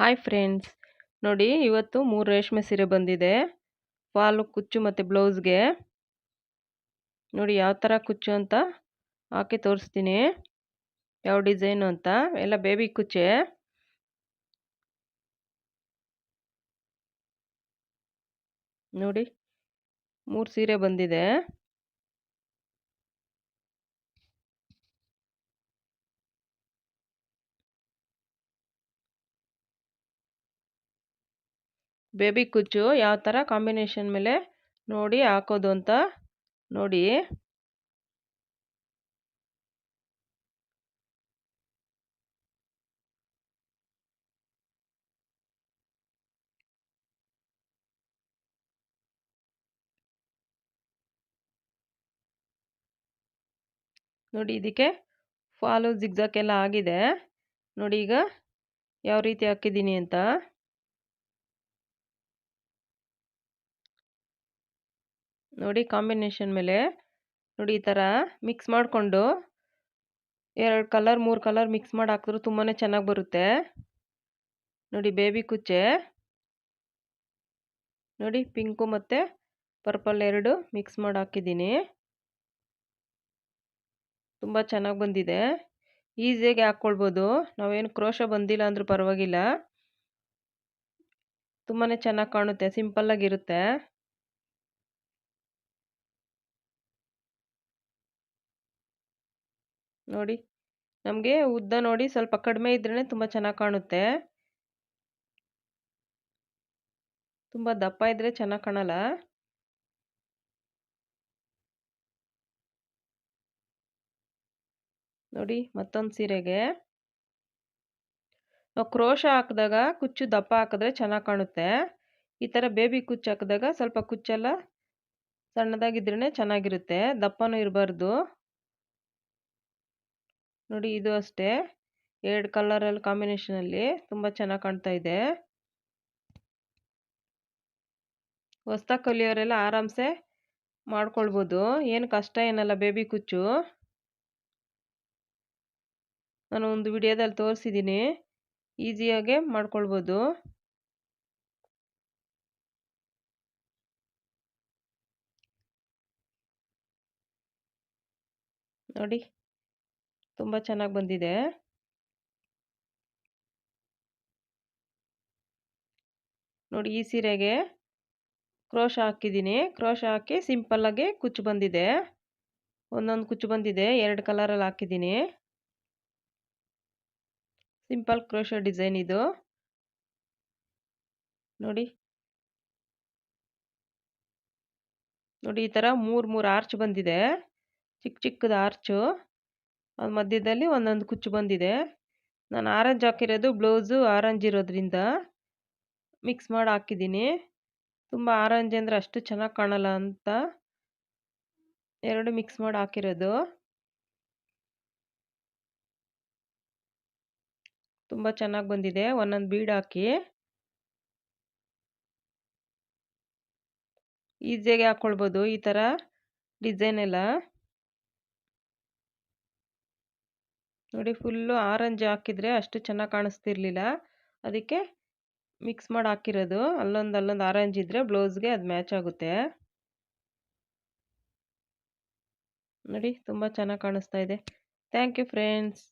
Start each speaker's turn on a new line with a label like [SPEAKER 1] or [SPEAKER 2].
[SPEAKER 1] Hi friends ನೋಡಿ, ಇವತ್ತು ಮೂರು ರೇಷ್ಮೆ ಸೀರೆ ಬಂದಿದೆ. ಫಾಲು ಕುಚ್ಚು ಮತ್ತು ಬ್ಲೌಸ್ಗೆ ನೋಡಿ, ಯಾವ ಥರ ಕುಚ್ಚು ಅಂತ ಹಾಕಿ ತೋರಿಸ್ತೀನಿ. ಯಾವ ಡಿಸೈನು ಅಂತ. ಎಲ್ಲ ಬೇಬಿ ಕುಚ್ಚೆ. ನೋಡಿ, ಮೂರು ಸೀರೆ ಬಂದಿದೆ. ಬೇಬಿ ಕುಚ್ಚು ಯಾವ ಥರ ಕಾಂಬಿನೇಷನ್ ಮೇಲೆ ನೋಡಿ ಹಾಕೋದು ಅಂತ ನೋಡಿ. ನೋಡಿ ಇದಕ್ಕೆ ಫಾಲು ಜಿಗ್ಜಾಕೆಲ್ಲ ಆಗಿದೆ. ನೋಡಿ ಈಗ ಯಾವ ರೀತಿ ಹಾಕಿದ್ದೀನಿ ಅಂತ. ನೋಡಿ ಕಾಂಬಿನೇಷನ್ ಮೇಲೆ. ನೋಡಿ ಈ ಥರ ಮಿಕ್ಸ್ ಮಾಡಿಕೊಂಡು ಎರಡು ಕಲರ್, ಮೂರು ಕಲರ್ ಮಿಕ್ಸ್ ಮಾಡಿ ಹಾಕಿದ್ರು ತುಂಬಾ ಚೆನ್ನಾಗಿ ಬರುತ್ತೆ. ನೋಡಿ ಬೇಬಿ ಕುಚ್ಚೆ. ನೋಡಿ ಪಿಂಕು ಮತ್ತು ಪರ್ಪಲ್ ಎರಡು ಮಿಕ್ಸ್ ಮಾಡಿ ಹಾಕಿದ್ದೀನಿ. ತುಂಬ ಚೆನ್ನಾಗಿ ಬಂದಿದೆ. ಈಸಿಯಾಗಿ ಹಾಕ್ಕೊಳ್ಬೋದು. ನಾವೇನು ಕ್ರೋಶ ಬಂದಿಲ್ಲ ಅಂದರೂ ಪರವಾಗಿಲ್ಲ. ತುಂಬಾ ಚೆನ್ನಾಗಿ ಕಾಣುತ್ತೆ, ಸಿಂಪಲ್ಲಾಗಿರುತ್ತೆ. ನೋಡಿ. ನಮಗೆ ಉದ್ದ ನೋಡಿ ಸ್ವಲ್ಪ ಕಡಿಮೆ ಇದ್ರೇ ತುಂಬ ಚೆನ್ನಾಗಿ ಕಾಣುತ್ತೆ. ತುಂಬ ದಪ್ಪ ಇದ್ದರೆ ಚೆನ್ನಾಗಿ ಕಾಣಲ್ಲ. ನೋಡಿ ಮತ್ತೊಂದು ಸೀರೆಗೆ. ನಾವು ಕ್ರೋಶ ಹಾಕಿದಾಗ ಕುಚ್ಚು ದಪ್ಪ ಹಾಕಿದ್ರೆ ಚೆನ್ನಾಗಿ ಕಾಣುತ್ತೆ. ಈ ಥರ ಬೇಬಿ ಕುಚ್ಚು ಹಾಕಿದಾಗ ಸ್ವಲ್ಪ ಕುಚ್ಚೆಲ್ಲ ಸಣ್ಣದಾಗಿದ್ರೇ ಚೆನ್ನಾಗಿರುತ್ತೆ. ದಪ್ಪನೂ ಇರಬಾರ್ದು. ನೋಡಿ ಇದು ಅಷ್ಟೇ. ಎರಡು ಕಲರಲ್ಲಿ ಕಾಂಬಿನೇಷನಲ್ಲಿ ತುಂಬ ಚೆನ್ನಾಗಿ ಕಾಣ್ತಾ ಇದೆ. ಹೊಸ್ದಾಗಿ ಕಲಿಯೋರೆಲ್ಲ ಆರಾಮ್ಸೆ ಮಾಡ್ಕೊಳ್ಬೋದು. ಏನು ಕಷ್ಟ ಏನಲ್ಲ ಬೇಬಿ ಕುಚ್ಚು. ನಾನು ಒಂದು ವಿಡಿಯೋದಲ್ಲಿ ತೋರಿಸಿದ್ದೀನಿ ಈಸಿಯಾಗೆ ಮಾಡ್ಕೊಳ್ಬೋದು. ನೋಡಿ. ತುಂಬ ಚೆನ್ನಾಗಿ ಬಂದಿದೆ. ನೋಡಿ ಈ ಸೀರೆಗೆ ಕ್ರೋಶ ಹಾಕಿದ್ದೀನಿ. ಕ್ರೋಶ ಹಾಕಿ ಸಿಂಪಲ್ಲಾಗಿ ಕುಚ್ಚು ಬಂದಿದೆ. ಒಂದೊಂದು ಕುಚ್ಚು ಬಂದಿದೆ. ಎರಡು ಕಲರಲ್ಲಿ ಹಾಕಿದ್ದೀನಿ. ಸಿಂಪಲ್ ಕ್ರೋಶ ಡಿಸೈನ್ ಇದು. ನೋಡಿ. ನೋಡಿ ಈ ಥರ ಮೂರು ಮೂರು ಆರ್ಚ್ ಬಂದಿದೆ. ಚಿಕ್ಕ ಚಿಕ್ಕದ ಆರ್ಚು ಅದು ಮಧ್ಯದಲ್ಲಿ ಒಂದೊಂದು ಕುಚ್ಚು ಬಂದಿದೆ. ನಾನು ಆರೆಂಜ್ ಹಾಕಿರೋದು ಬ್ಲೌಸು ಆರೆಂಜ್ ಇರೋದ್ರಿಂದ ಮಿಕ್ಸ್ ಮಾಡಿ ಹಾಕಿದ್ದೀನಿ. ತುಂಬ ಆರೆಂಜ್ ಅಂದರೆ ಅಷ್ಟು ಚೆನ್ನಾಗಿ ಕಾಣಲ್ಲ ಅಂತ ಎರಡು ಮಿಕ್ಸ್ ಮಾಡಿ ಹಾಕಿರೋದು. ತುಂಬ ಚೆನ್ನಾಗಿ ಬಂದಿದೆ. ಒಂದೊಂದು ಬೀಡ್ ಹಾಕಿ. ಈಸಿಯಾಗಿ ಹಾಕ್ಕೊಳ್ಬೋದು ಈ ಥರ ಡಿಸೈನ್ ಎಲ್ಲ. ನೋಡಿ ಫುಲ್ಲು ಆರೆಂಜ್ ಹಾಕಿದರೆ ಅಷ್ಟು ಚೆನ್ನಾಗಿ ಕಾಣಿಸ್ತಿರ್ಲಿಲ್ಲ. ಅದಕ್ಕೆ ಮಿಕ್ಸ್ ಮಾಡಿ ಹಾಕಿರೋದು. ಅಲ್ಲೊಂದು ಅಲ್ಲೊಂದು ಆರೆಂಜ್ ಇದ್ದರೆ ಬ್ಲೌಸ್ಗೆ ಅದು ಮ್ಯಾಚ್ ಆಗುತ್ತೆ. ನೋಡಿ ತುಂಬ ಚೆನ್ನಾಗಿ ಕಾಣಿಸ್ತಾ ಇದೆ. Thank you friends.